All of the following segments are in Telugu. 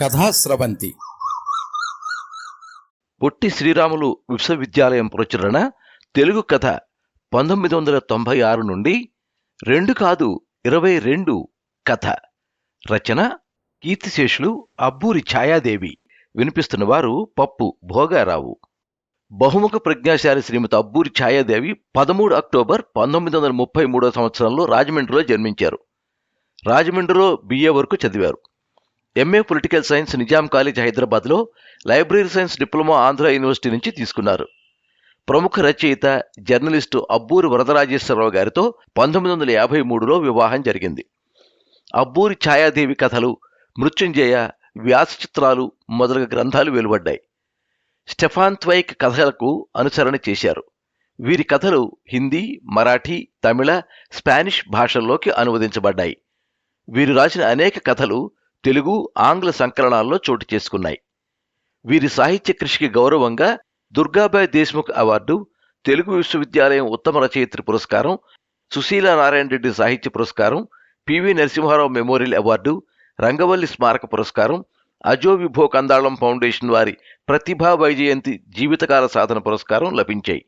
కథాస్రవంతి. పొట్టి శ్రీరాములు విశ్వవిద్యాలయం ప్రచురణ తెలుగు కథ పంతొమ్మిది వందల తొంభై ఆరు నుండి రెండు కాదు ఇరవై రెండు కథ. రచన కీర్తిశేషులు అబ్బూరి ఛాయాదేవి. వినిపిస్తున్న వారు పప్పు భోగారావు. బహుముఖ ప్రజ్ఞాశాలి శ్రీమతి అబ్బూరి ఛాయాదేవి పదమూడు అక్టోబర్ పంతొమ్మిది వందల ముప్పై మూడో సంవత్సరంలో రాజమండ్రిలో జన్మించారు. రాజమండ్రిలో బిఏ వరకు చదివారు. MA political science Nizam college హైదరాబాద్లో library science diploma Andhra university నుంచి తీసుకున్నారు. ప్రముఖ రచయిత జర్నలిస్టు అబ్బూరి వరదరాజేశ్వరరావు గారితో పంతొమ్మిది వందల యాభై మూడులో వివాహం జరిగింది. అబ్బూరి ఛాయాదేవి కథలు మృత్యుంజయ వ్యాస చిత్రాలు మొదలగు గ్రంథాలు వెలువడ్డాయి. స్టెఫాన్ త్వైక్ కథలకు అనుసరణ చేశారు. వీరి కథలు హిందీ మరాఠీ తమిళ స్పానిష్ భాషల్లోకి అనువదించబడ్డాయి. వీరు రాసిన అనేక కథలు తెలుగు ఆంగ్ల సంకలనాల్లో చోటు చేసుకున్నాయి. వీరి సాహిత్య కృషికి గౌరవంగా దుర్గాబాయ్ దేశ్ముఖ్ అవార్డు తెలుగు విశ్వవిద్యాలయం ఉత్తమ రచయిత్రి పురస్కారం సుశీల నారాయణ రెడ్డి సాహిత్య పురస్కారం PV Narasimha Rao memorial award Rangavalli స్మారక పురస్కారం అజో విభో కందాళం ఫౌండేషన్ వారి ప్రతిభా వైజయంతి జీవితకాల సాధన పురస్కారం లభించాయి.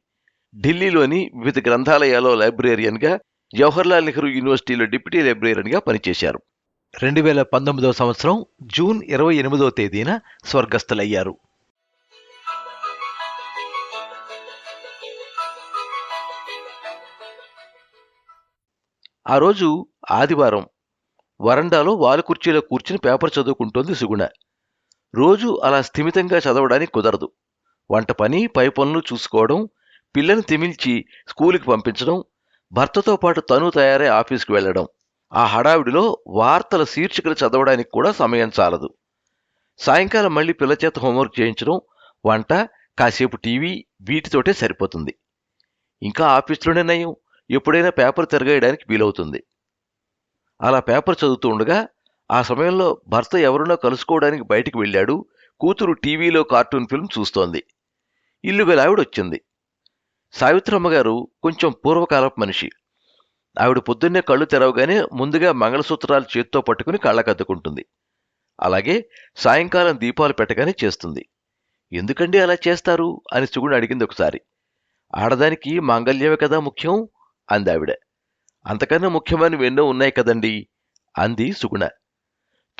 ఢిల్లీలోని వివిధ గ్రంథాలయాల్లో లైబ్రేరియన్గా జవహర్లాల్ నెహ్రూ యూనివర్సిటీలో డిప్యూటీ లైబ్రేరియన్గా పనిచేశారు. రెండు వేల పంతొమ్మిదవ సంవత్సరం జూన్ ఇరవై ఎనిమిదవ తేదీన స్వర్గస్థులయ్యారు. ఆ రోజు ఆదివారం వరండాలో వాలు కుర్చీలో కూర్చుని పేపర్ చదువుకుంటోంది సుగుణ. రోజు అలా స్థిమితంగా చదవడానికి కుదరదు. వంట పని పై పనులు చూసుకోవడం పిల్లని తిమిల్చి స్కూలుకి పంపించడం భర్తతో పాటు తను తయారై ఆఫీస్కి వెళ్ళడం. ఆ హడావిడిలో వార్తల శీర్షికలు చదవడానికి కూడా సమయం చాలదు. సాయంకాలం మళ్ళీ పిల్ల చేత హోంవర్క్ చేయించడం వంట కాసేపు టీవీ వీటితోటే సరిపోతుంది. ఇంకా ఆఫీస్లోనే నయం ఎప్పుడైనా పేపర్ తిరగేయడానికి వీలవుతుంది. అలా పేపర్ చదువుతూ ఉండగా ఆ సమయంలో భర్త ఎవరినో కలుసుకోవడానికి బయటికి వెళ్ళాడు కూతురు టీవీలో కార్టూన్ ఫిల్మ్ చూస్తోంది. ఇల్లు గల వచ్చింది సావిత్రమ్మ గారు కొంచెం పూర్వకాలపు మనిషి. ఆవిడ పొద్దున్నే కళ్ళు తెరవగానే ముందుగా మంగళసూత్రాలు చేత్తో పట్టుకుని కళ్ళకద్దుకుంటుంది. అలాగే సాయంకాలం దీపాలు పెట్టగానే చేస్తుంది. ఎందుకండి అలా చేస్తారు? అని సుగుణ అడిగింది ఒకసారి. ఆడదానికి మాంగల్యమే కదా ముఖ్యం? అంది ఆవిడ. అంతకన్నా ముఖ్యమైనవి ఎన్నో ఉన్నాయి కదండి? అంది సుగుణ.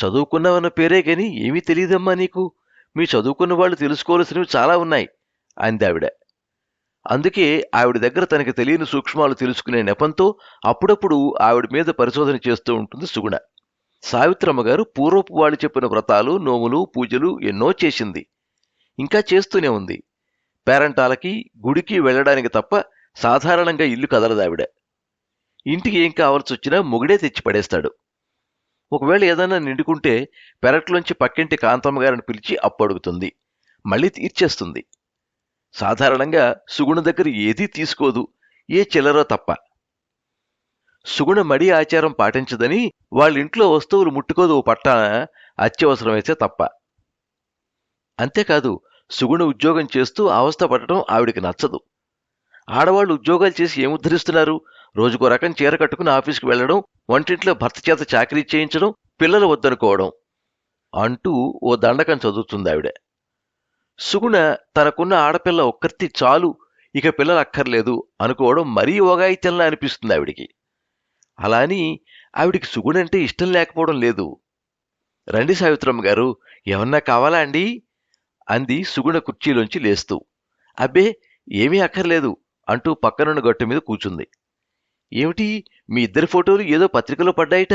చదువుకున్నావన్న పేరే గాని ఏమీ తెలియదమ్మా నీకు? మీ చదువుకున్న వాళ్ళు తెలుసుకోవలసినవి చాలా ఉన్నాయి అంది ఆవిడ. అందుకే ఆవిడ దగ్గర తనకి తెలియని సూక్ష్మాలు తెలుసుకునే నెపంతో అప్పుడప్పుడు ఆవిడ మీద పరిశోధన చేస్తూ ఉంటుంది సుగుణ. సావిత్రమ్మ గారు పూర్వపు వాళ్ళు చెప్పిన వ్రతాలు నోములు పూజలు ఎన్నో చేసింది. ఇంకా చేస్తూనే ఉంది. పేరంటాలకి గుడికి వెళ్ళడానికి తప్ప సాధారణంగా ఇల్లు కదలదావిడ ఇంటికి ఏం కావాల్సి వచ్చినా మొగుడే తెచ్చి పడేస్తాడు. ఒకవేళ ఏదైనా నిండుకుంటే పెరట్లోంచి పక్కింటి కాంతమ్మ గారిని పిలిచి అప్పు అడుగుతుంది మళ్ళీ తీర్చేస్తుంది. సాధారణంగా సుగుణ దగ్గర ఏదీ తీసుకోదు ఏ చిల్లరో తప్ప. సుగుణ మడి ఆచారం పాటించదని వాళ్ళ ఇంట్లో వస్తువులు ముట్టుకోదు ఓ పట్టాన అత్యవసరమైతే తప్ప. అంతేకాదు సుగుణ ఉద్యోగం చేస్తూ అవస్థపడటం ఆవిడికి నచ్చదు. ఆడవాళ్ళు ఉద్యోగాలు చేసి ఏముద్ధరిస్తున్నారు? రోజుకో రకం చీర కట్టుకుని ఆఫీస్కి వెళ్ళడం వంటింట్లో భర్త చేత చాకరీ చేయించడం పిల్లలు వద్దనుకోవడం అంటూ ఓ దండకం చదువుతుంది ఆవిడ. సుగుణ తనకున్న ఆడపిల్ల ఒక్కర్తి చాలు ఇక పిల్లలు అక్కర్లేదు అనుకోవడం మరీ ఓగాయిత్యంలా అనిపిస్తుంది ఆవిడికి. అలా అని ఆవిడికి సుగుణంటే ఇష్టం లేకపోవడం లేదు. రండి సావిత్రమ్మ గారు ఏమన్నా కావాలా అండి? అంది సుగుణ కుర్చీలోంచి లేస్తూ. అబ్బే ఏమీ అక్కర్లేదు అంటూ పక్కనున్న గట్టు మీద కూచుంది. ఏమిటి మీ ఇద్దరి ఫోటోలు ఏదో పత్రికలో పడ్డాయిట?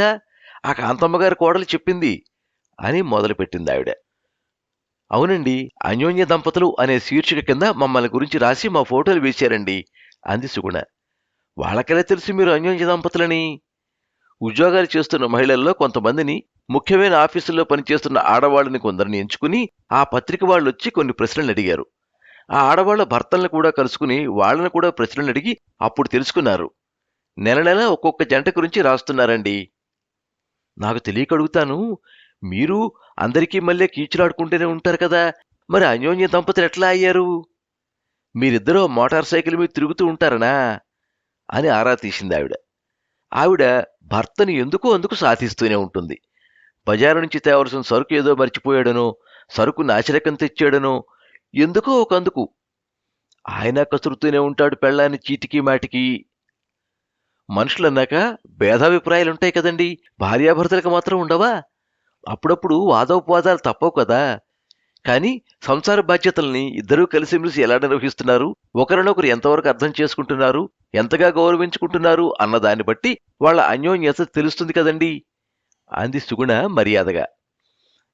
ఆ కాంతమ్మ గారి కోడలు చెప్పింది అని మొదలుపెట్టింది ఆవిడ. అవునండి అన్యోన్య దంపతులు అనే శీర్షిక కింద మమ్మల్ని గురించి రాసి మా ఫోటోలు వేశారండి అంది సుగుణ. వాళ్ళకెలా తెలుసు మీరు అన్యోన్య దంపతులని? ఉద్యోగాలు చేస్తున్న మహిళల్లో కొంతమందిని ముఖ్యమైన ఆఫీసుల్లో పనిచేస్తున్న ఆడవాళ్ళని కొందరిని ఎంచుకుని ఆ పత్రిక వాళ్ళు వచ్చి కొన్ని ప్రశ్నలు అడిగారు. ఆ ఆడవాళ్ళ భర్తలను కూడా కలుసుకుని వాళ్ళని కూడా ప్రశ్నలు అడిగి అప్పుడు తెలుసుకున్నారు. నెల నెల ఒక్కొక్క జంట గురించి రాస్తున్నారండి. నాకు తెలియక అడుగుతాను మీరు అందరికీ మళ్ళీ కీచులాడుకుంటూనే ఉంటారు కదా. మరి అన్యోన్య దంపతులు ఎట్లా అయ్యారు? మీరిద్దరూ మోటార్ సైకిల్ మీద తిరుగుతూ ఉంటారనా? అని ఆరా తీసింది ఆవిడ. ఆవిడ భర్తని ఎందుకో అందుకు సాధిస్తూనే ఉంటుంది. బజారు నుంచి తేవలసిన సరుకు ఏదో మర్చిపోయాడనో సరుకు నాశరకం తెచ్చాడనో ఎందుకో ఒకందుకు ఆయన కసురుతూనే ఉంటాడు పెళ్ళాన్ని చీటికి మాటికి. మనుషులన్నాక భేదాభిప్రాయాలుంటాయి కదండి. భార్యాభర్తలకు మాత్రం ఉండవా? అప్పుడప్పుడు వాదోపవాదాలు తప్పవు కదా. కానీ సంసార బాధ్యతల్ని ఇద్దరూ కలిసిమెలిసి ఎలా నిర్వహిస్తున్నారు? ఒకరినొకరు ఎంతవరకు అర్థం చేసుకుంటున్నారు? ఎంతగా గౌరవించుకుంటున్నారు? అన్న దాన్ని బట్టి వాళ్ళ అన్యోన్యత తెలుస్తుంది కదండి. అంది సుగుణ మర్యాదగా.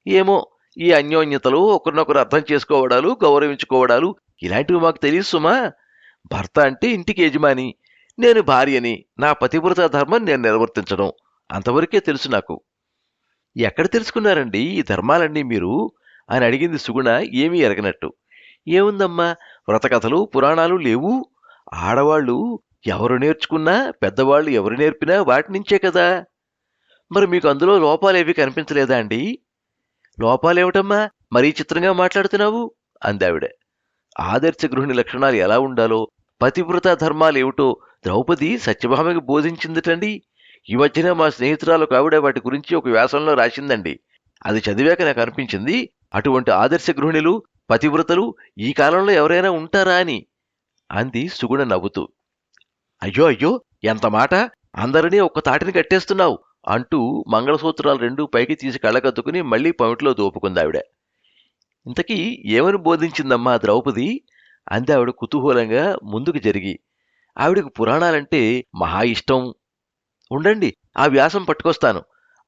ఏమో ఈ అన్యోన్యతలు ఒకరినొకరు అర్థం చేసుకోవడాలు గౌరవించుకోవడాలు ఇలాంటివి మాకు తెలియదు సుమా. భర్త అంటే ఇంటికి యజమాని. నేను భార్యని. నా పతివ్రత ధర్మం నేను నిర్వర్తించడం. అంతవరకే తెలుసు నాకు. ఎక్కడ తెలుసుకున్నారండి? ఈ ధర్మాలన్నీ మీరు? అని అడిగింది సుగుణ ఏమీ ఎరగనట్టు. ఏముందమ్మా? వ్రతకథలు పురాణాలు లేవు. ఆడవాళ్ళు ఎవరు నేర్చుకున్నా పెద్దవాళ్ళు ఎవరు నేర్పినా వాటి నుంచే కదా. మరి మీకు అందులో లోపాలేవి కనిపించలేదా అండి? లోపాలేమిటమ్మా? మరీ చిత్రంగా మాట్లాడుతున్నావు? అందావిడ. ఆదర్శ గృహిణి లక్షణాలు ఎలా ఉండాలో పతివ్రత ధర్మాలేమిటో ద్రౌపది సత్యభామకి బోధించిందిటండి. ఈ మధ్యన మా స్నేహితురాలకు ఆవిడ వాటి గురించి ఒక వ్యాసంలో రాసిందండి. అది చదివాక నాకు అనిపించింది అటువంటి ఆదర్శ గృహిణులు పతివ్రతలు ఈ కాలంలో ఎవరైనా ఉంటారా అని అంది సుగుణ నవ్వుతూ. అయ్యో అయ్యో ఎంత మాట! అందరినీ ఒక్క తాటిని కట్టేస్తున్నావు అంటూ మంగళసూత్రాలు రెండూ పైకి తీసి కళ్ళకద్దుకుని మళ్ళీ పమిట్లో దోపుకుందావిడ ఇంతకీ ఏమని బోధించిందమ్మా ద్రౌపది? అంది ఆవిడ కుతూహలంగా ముందుకు జరిగి. ఆవిడకు పురాణాలంటే మహా ఇష్టం ఉండండి ఆ వ్యాసం పట్టుకొస్తాను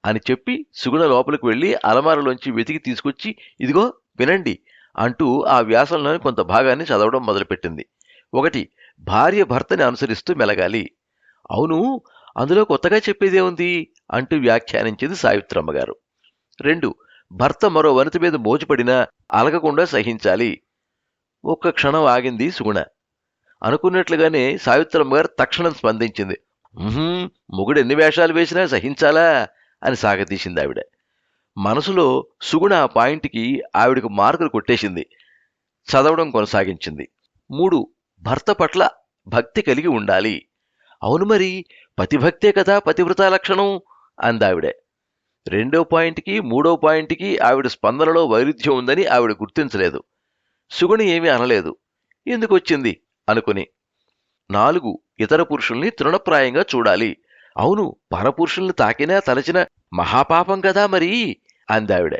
అని చెప్పి సుగుణ లోపలికి వెళ్ళి అలమారలోంచి వెతికి తీసుకొచ్చి ఇదిగో వినండి అంటూ ఆ వ్యాసంలోని కొంత భాగాన్ని చదవడం మొదలుపెట్టింది. ఒకటి భార్య భర్తని అనుసరిస్తూ మెలగాలి. అవును అందులో కొత్తగా చెప్పేదేముంది అంటూ వ్యాఖ్యానించింది సావిత్రమ్మ గారు. రెండు భర్త మరో వనిత మీద మోజుపడినా అలగకుండా సహించాలి. ఒక్క క్షణం ఆగింది సుగుణ. అనుకున్నట్లుగానే సావిత్రమ్మ గారు తక్షణం స్పందించింది. మొగుడు ఎన్ని వేషాలు వేసినా సహించాలా అని సాగతీసింది ఆవిడ. మనసులో సుగుణ ఆ పాయింట్కి ఆవిడకు మార్కులు కొట్టేసింది. చదవడం కొనసాగించింది. మూడు భర్త పట్ల భక్తి కలిగి ఉండాలి. అవును మరి పతిభక్తే కదా పతివ్రత లక్షణం? అందావిడ రెండో పాయింట్కి మూడో పాయింట్కి ఆవిడ స్పందనలో వైరుధ్యం ఉందని ఆవిడ గుర్తించలేదు. సుగుణ ఏమీ అనలేదు. ఎందుకొచ్చింది అనుకుని నాలుగు ఇతర పురుషుల్ని తృణప్రాయంగా చూడాలి. అవును పరపురుషుల్ని తాకినా తలచిన మహాపాపం కదా మరి? అందావిడ.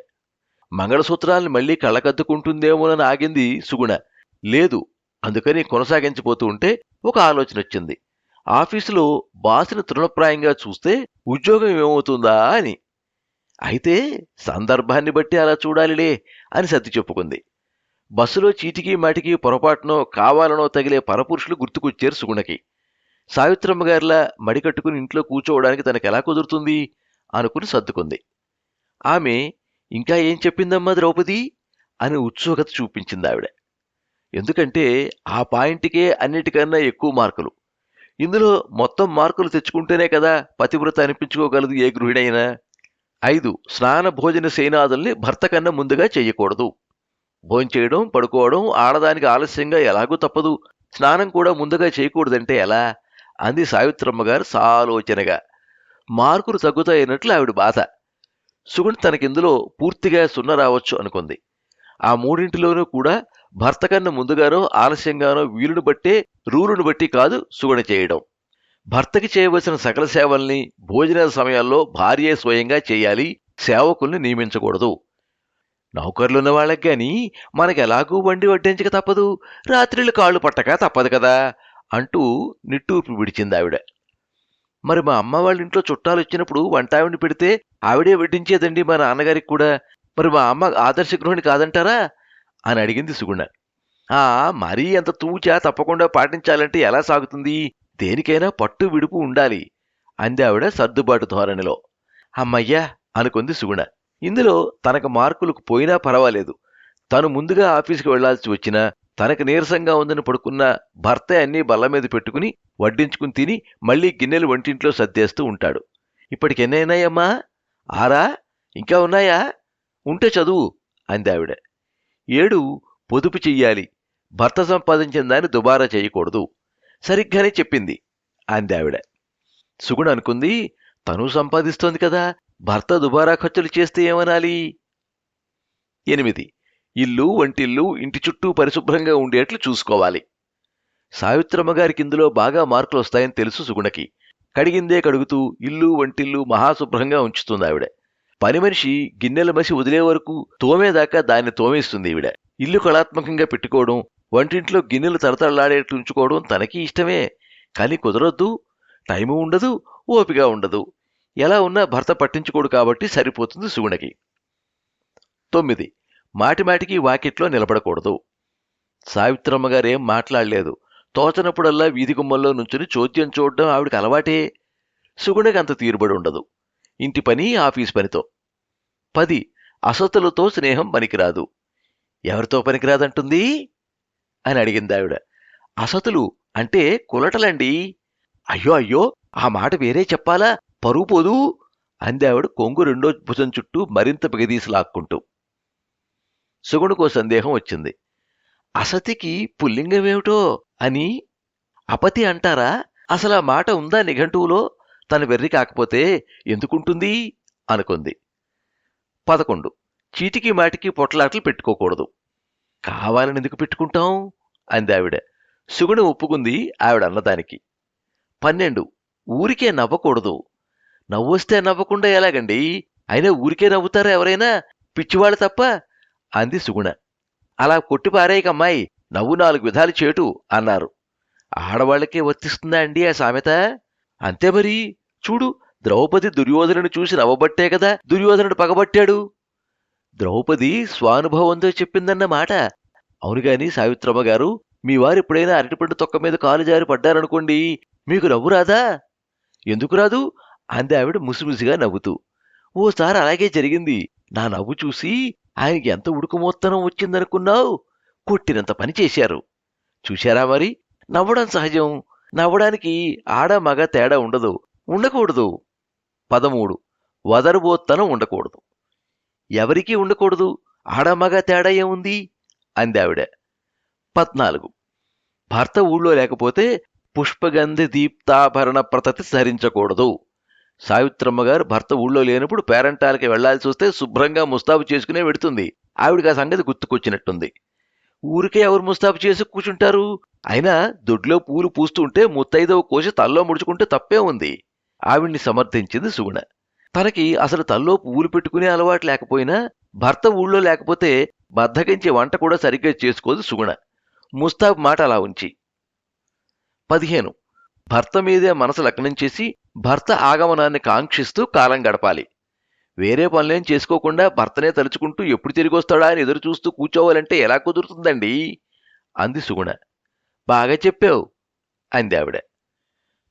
మంగళసూత్రాల్ని మళ్ళీ కళ్ళకద్దుకుంటుందేమోనని ఆగింది సుగుణ. లేదు అందుకని కొనసాగించిపోతూ ఉంటే ఒక ఆలోచన వచ్చింది. ఆఫీసులో బాసుని తృణప్రాయంగా చూస్తే ఉద్యోగం ఏమవుతుందా అని. అయితే సందర్భాన్ని బట్టి అలా చూడాలిలే అని సర్ది చెప్పుకుంది. బస్సులో చీటికి మాటికి పొరపాటునో కావాలనో తగిలే పరపురుషులు గుర్తుకొచ్చారు సుగుణకి. సావిత్రమ్మ గారిలా మడికట్టుకుని ఇంట్లో కూర్చోవడానికి తనకెలా కుదురుతుంది? అనుకుని సర్దుకుంది. ఆమె ఇంకా ఏం చెప్పిందమ్మా ద్రౌపది? అని ఉత్సుకత చూపించింది ఆవిడ ఎందుకంటే ఆ పాయింట్కే అన్నిటికన్నా ఎక్కువ మార్కులు. ఇందులో మొత్తం మార్కులు తెచ్చుకుంటేనే కదా పతివ్రత అనిపించుకోగలదు ఏ గృహిణైనా. ఐదు స్నాన భోజన సేనాదుల్ని భర్త కన్నా ముందుగా చేయకూడదు. భోంచేయడం పడుకోవడం ఆడదానికి ఆలస్యంగా ఎలాగూ తప్పదు. స్నానం కూడా ముందుగా చేయకూడదంటే ఎలా? అంది సావిత్రమ్మ గారు సాలోచనగా. మార్కులు తగ్గుతాయన్నట్లు ఆవిడ బాధ. సుగుణ్ తనకిందులో పూర్తిగా సున్న రావచ్చు అనుకుంది. ఆ మూడింటిలోనూ కూడా భర్త కన్నా ముందుగానో ఆలస్యంగానో వీలును బట్టే రూలును బట్టి కాదు సుగుణ చేయడం. భర్తకి చేయవలసిన సకల సేవల్ని భోజనాల సమయాల్లో భార్యే స్వయంగా చేయాలి సేవకుల్ని నియమించకూడదు. నౌకర్లున్న వాళ్ళకి గాని మనకెలాగూ వండి వడ్డించక తప్పదు. రాత్రిళ్ళు కాళ్ళు పట్టక తప్పదు కదా అంటూ నిట్టూర్పు విడిచింది ఆవిడ. మరి మా అమ్మ వాళ్ళ ఇంట్లో చుట్టాలు వచ్చినప్పుడు వంట ఆవిడని పెడితే ఆవిడే వడ్డించేదండి మా నాన్నగారికి కూడా. మరి మా అమ్మ ఆదర్శ గృహిణి కాదంటారా అని అడిగింది సుగుణ. ఆ మరీ అంత తూచా తప్పకుండా పాటించాలంటే ఎలా సాగుతుంది? దేనికైనా పట్టు విడుపు ఉండాలి అంది ఆవిడ సర్దుబాటు ధోరణిలో. అమ్మయ్యా అనుకుంది సుగుణ. ఇందులో తనకు మార్కులకు పోయినా పర్వాలేదు. తను ముందుగా ఆఫీసుకు వెళ్ళాల్సి వచ్చినా తనకు నీరసంగా ఉందని పడుకున్న భర్త అన్నీ బల్ల మీద పెట్టుకుని వడ్డించుకుని తిని మళ్ళీ గిన్నెలు వంటింట్లో సర్దేస్తూ ఉంటాడు. ఇప్పటికి ఎన్నైనాయమ్మా? ఆరా? ఇంకా ఉన్నాయా? ఉంటే చదువు అంది ఆవిడ. ఏడు పొదుపు చెయ్యాలి. భర్త సంపాదించిన దాన్ని దుబారా చేయకూడదు. సరిగ్గానే చెప్పింది అంది ఆవిడ. సుగుణ అనుకుంది తను సంపాదిస్తోంది కదా. భర్త దుబారా ఖర్చులు చేస్తే ఏమనాలి? ఎనిమిది. ఇల్లు వంటిల్లు ఇంటి చుట్టూ పరిశుభ్రంగా ఉండేట్లు చూసుకోవాలి. సావిత్రమ్మ గారికి ఇందులో బాగా మార్కులు వస్తాయని తెలుసు సుగుణకి. కడిగిందే కడుగుతూ ఇల్లు వంటిల్లు మహాశుభ్రంగా ఉంచుతుంది ఆవిడ. పని మనిషి గిన్నెల మసి వదిలే వరకు తోమేదాకా దాన్ని తోమేస్తుంది ఈవిడ. ఇల్లు కళాత్మకంగా పెట్టుకోవడం వంటింట్లో గిన్నెలు తరతరలాడేట్లు ఉంచుకోవడం తనకి ఇష్టమే. కానీ కుదరొద్దు టైము ఉండదు ఓపిక ఉండదు. ఎలా ఉన్నా భర్త పట్టించుకోడు కాబట్టి సరిపోతుంది సుగుణకి. తొమ్మిది. మాటిమాటికి వాకిట్లో నిలబడకూడదు. సావిత్రమ్మ గారేం మాట్లాడలేదు. తోచనప్పుడల్లా వీధి గుమ్మల్లో నుంచుని చోద్యం చూడడం ఆవిడకి అలవాటే. సుగుణకి అంత తీరుబడి ఉండదు. ఇంటి పని ఆఫీస్ పనితో. పది. అసతులతో స్నేహం పనికిరాదు. ఎవరితో పనికిరాదంటుంది? అని అడిగింది ఆవిడ. అసతులు అంటే కులటలండి. అయ్యో అయ్యో ఆ మాట వేరే చెప్పాలా? పరువు పోదు అంది ఆవిడ కొంగు రెండో భుజం చుట్టూ మరింత పిగదీసి లాక్కుంటూ సుగుణకో సందేహం వచ్చింది. అసతికి పుల్లింగమేమిటో అని అపతి అంటారా? అసలు ఆ మాట ఉందా నిఘంటువులో? తన వెర్రి కాకపోతే ఎందుకుంటుంది? అనుకుంది. పదకొండు. చీటికి మాటికి పొట్లాటలు పెట్టుకోకూడదు. కావాలని ఎందుకు పెట్టుకుంటాం? అంది ఆవిడ సుగుణ ఒప్పుకుంది ఆవిడ అన్నదానికి పన్నెండు. ఊరికే నవ్వకూడదు. నవ్వొస్తే నవ్వకుండా ఎలాగండి? అయినా ఊరికే నవ్వుతారా ఎవరైనా? పిచ్చివాళ్ళు తప్ప? అంది సుగుణ. అలా కొట్టిపారేయకమ్మాయి నవ్వు నాలుగు విధాలు చేటు అన్నారు. ఆడవాళ్ళకే వర్తిస్తుందా అండి ఆ సామెత? అంతే మరి. చూడు ద్రౌపది దుర్యోధనుడు చూసి నవ్వబట్టే కదా దుర్యోధనుడు పగబట్టాడు. ద్రౌపది స్వానుభవంతో చెప్పిందన్న మాట. అవునుగాని సావిత్రమ్మ గారు మీ వారు ఎప్పుడైనా అరటిపండు తొక్క మీద కాలు జారి పడ్డారనుకోండి మీకు నవ్వు రాదా? ఎందుకు రాదు? అంది ఆవిడ ముసిముసిగా నవ్వుతూ. ఓసారి అలాగే జరిగింది. నా నవ్వు చూసి ఆయనకి ఎంత ఉడుకుమోత్తనం వచ్చిందనుకున్నావు? కొట్టినంత పని చేశారు. చూశారా మరి? నవ్వడం సహజం. నవ్వడానికి ఆడ మగ తేడా ఉండదు. ఉండకూడదు. పదమూడు. వదరుబోత్తనం ఉండకూడదు. ఎవరికీ ఉండకూడదు. ఆడ మగ తేడా ఏముంది? అంది ఆవిడ. పద్నాలుగు. భర్త ఊళ్ళో లేకపోతే పుష్పగంధ దీప్తాభరణ ప్రతతి సరించకూడదు. సావిత్రమ్మ గారు భర్త ఊళ్ళో లేనప్పుడు పేరంటాలకి వెళ్ళాల్సి వస్తే శుభ్రంగా ముస్తాబు చేసుకునే వెడుతుంది. ఆవిడికి ఆ సంగతి గుర్తుకొచ్చినట్టుంది. ఊరికే ఎవరు ముస్తాబు చేసి కూర్చుంటారు? అయినా దొడ్లో పూలు పూస్తుంటే ముత్తైదవ కోసి తల్లో ముడుచుకుంటే తప్పే ఉంది. ఆవిడ్ని సమర్థించింది సుగుణ. తనకి అసలు తల్లో పువ్వులు పెట్టుకునే అలవాటు లేకపోయినా భర్త ఊళ్ళో లేకపోతే బద్దగించే వంట కూడా సరిగ్గా చేసుకోదు సుగుణ. ముస్తాబ్ మాట అలా ఉంచి పదిహేను. భర్త మీదే మనసు లగ్నం చేసి భర్త ఆగమనాన్ని కాంక్షిస్తూ కాలం గడపాలి. వేరే పనులేం చేసుకోకుండా భర్తనే తలుచుకుంటూ ఎప్పుడు తిరిగి వస్తాడా అని ఎదురు చూస్తూ కూర్చోవాలంటే ఎలా కుదురుతుందండి? అంది సుగుణ. బాగా చెప్పావు అంది ఆవిడ.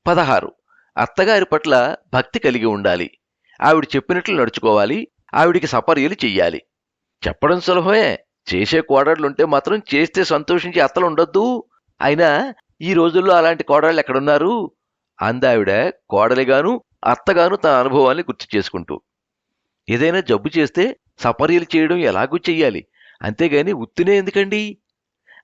పదహారు. అత్తగారి పట్ల భక్తి కలిగి ఉండాలి. ఆవిడ చెప్పినట్లు నడుచుకోవాలి. ఆవిడికి సపర్యలు చెయ్యాలి. చెప్పడం సులభమే. చేసే కోడళ్ళుంటే మాత్రం చేస్తే సంతోషించి అత్తలు ఉండొద్దు అయినా ఈ రోజుల్లో అలాంటి కోడళ్ళు ఎక్కడున్నారు? అందావిడ కోడలిగాను అత్తగాను తన అనుభవాన్ని గుర్తు చేసుకుంటూ. ఏదైనా జబ్బు చేస్తే సపర్యలు చేయడం ఎలాగూ చెయ్యాలి. అంతేగాని ఉత్తినే ఎందుకండి?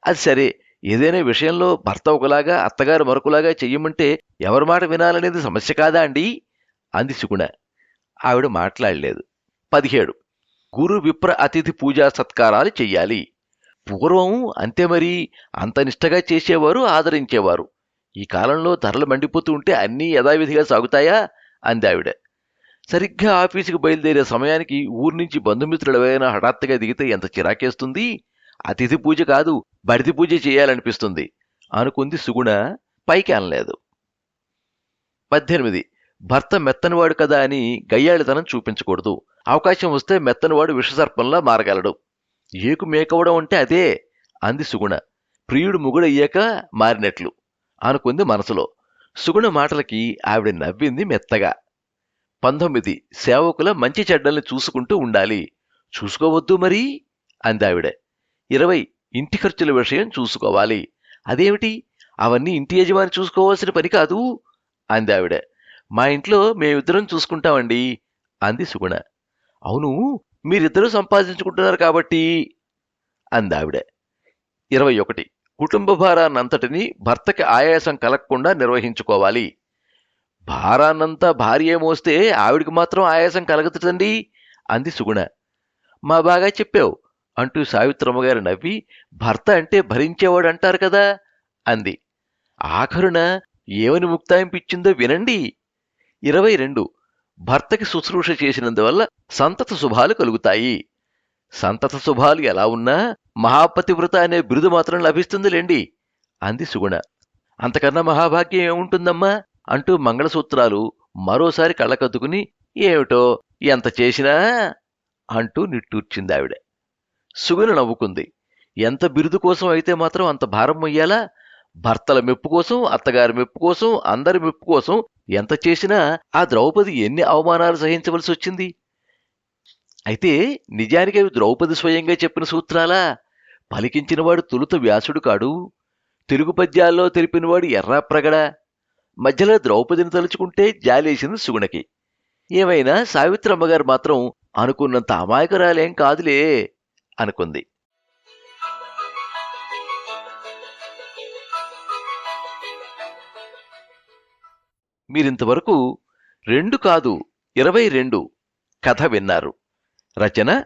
అది సరే ఏదైనా విషయంలో భర్త ఒకలాగా అత్తగారు మరొకలాగా చెయ్యమంటే ఎవరి మాట వినాలనేది సమస్య కాదా అండి? అంది సుగుణ. ఆవిడ మాట్లాడలేదు. పదిహేడు. గురు విప్ర అతిథి పూజా సత్కారాలు చెయ్యాలి. పూర్వం అంతే మరి అంత నిష్టగా చేసేవారు ఆదరించేవారు. ఈ కాలంలో ధరలు మండిపోతూ ఉంటే అన్నీ యథావిధిగా సాగుతాయా? అంది ఆవిడ. సరిగ్గా ఆఫీసుకు బయలుదేరే సమయానికి ఊరి నుంచి బంధుమిత్రులు ఎవరైనా హఠాత్తుగా దిగితే ఎంత చిరాకేస్తుంది? అతిథి పూజ కాదు బడితి పూజ చేయాలనిపిస్తుంది అనుకుంది సుగుణ పైకి అనలేదు పద్దెనిమిది. భర్త మెత్తనివాడు కదా అని గయ్యాళితనం చూపించకూడదు. అవకాశం వస్తే మెత్తనివాడు విషసర్పంలా మారగలడు. ఏకు మేకవడం అంటే అదే అంది సుగుణ. ప్రియుడు ముగుడయ్యాక మారినట్లు. అనుకుంది మనసులో. సుగుణ మాటలకి ఆవిడ నవ్వింది మెత్తగా. పంతొమ్మిది సేవకుల మంచి చెడ్డల్ని చూసుకుంటూ ఉండాలి. చూసుకోవద్దు మరి అందావిడ ఇరవై ఇంటి ఖర్చుల విషయం చూసుకోవాలి. అదేమిటి? అవన్నీ ఇంటి యజమాని చూసుకోవాల్సిన పని కాదు అందావిడ మా ఇంట్లో మేమిద్దరం చూసుకుంటామండి అంది సుగుణ. అవును మీరిద్దరూ సంపాదించుకుంటున్నారు కాబట్టి అందావిడ ఇరవై ఒకటి కుటుంబ భారాన్నంతటినీ భర్తకి ఆయాసం కలగకుండా నిర్వహించుకోవాలి. భారాన్నంతా భార్య మోస్తే ఆవిడికి మాత్రం ఆయాసం కలగతుందండి అంది సుగుణ. మా బాగా చెప్పావు అంటూ సావిత్రమ్మ గారు నవ్వి భర్త అంటే భరించేవాడు అంటారు కదా అంది. ఆఖరున ఏమని ముక్తాయింపిచ్చిందో వినండి. ఇరవై రెండు. భర్తకి శుశ్రూష చేసినందువల్ల సంతత శుభాలు కలుగుతాయి. సంతత శుభాలు ఎలా ఉన్నా మహాపతివ్రత అనే బిరుదు మాత్రం లభిస్తుందిలేండి అంది సుగుణ. అంతకన్నా మహాభాగ్యం ఏముంటుందమ్మా? అంటూ మంగళసూత్రాలు మరోసారి కళ్ళకద్దుకుని ఏమిటో ఎంత చేసినా? అంటూ నిట్టూర్చిందావిడ. సుగుణ నవ్వుకుంది. ఎంత బిరుదు కోసం అయితే మాత్రం అంత భారం మొయ్యాలా? భర్తల మెప్పు కోసం అత్తగారి మెప్పు కోసం అందరి మెప్పు కోసం ఎంత చేసినా ఆ ద్రౌపది ఎన్ని అవమానాలు సహించవలసి వచ్చింది అయితే నిజానికి అవి ద్రౌపది స్వయంగా చెప్పిన సూత్రాలా? పలికించినవాడు తొలుత వ్యాసుడు కాడు. తెలుగు పద్యాల్లో తెలిపినవాడు ఎర్రాప్రగడ మధ్యలో ద్రౌపదిని తలుచుకుంటే జాలేసింది సుగుణకి. ఏమైనా సావిత్రమ్మగారు మాత్రం అనుకున్నంత అమాయకురాలేం కాదులే అనుకుంది. మీరింతవరకు రెండు కాదు ఇరవై రెండు కథ విన్నారు. రచన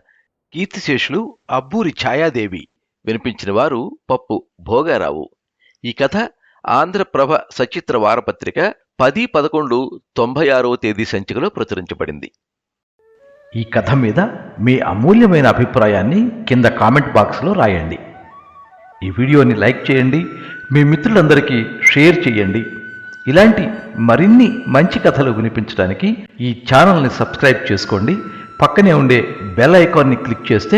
కీర్తిశేషులు అబ్బూరి ఛాయాదేవి. వినిపించిన వారు పప్పు భోగారావు. ఈ కథ ఆంధ్రప్రభ సచిత్ర వారపత్రిక పది పదకొండు తొంభై ఆరవ తేదీ సంచికలో ప్రచురించబడింది. ఈ కథ మీద మీ అమూల్యమైన అభిప్రాయాన్ని కింద కామెంట్ బాక్స్లో రాయండి. ఈ వీడియోని లైక్ చేయండి మీ మిత్రులందరికీ షేర్ చేయండి. ఇలాంటి మరిన్ని మంచి కథలు వినిపించడానికి ఈ ఛానల్ని సబ్స్క్రైబ్ చేసుకోండి. పక్కనే ఉండే బెల్ ఐకాన్ని క్లిక్ చేస్తే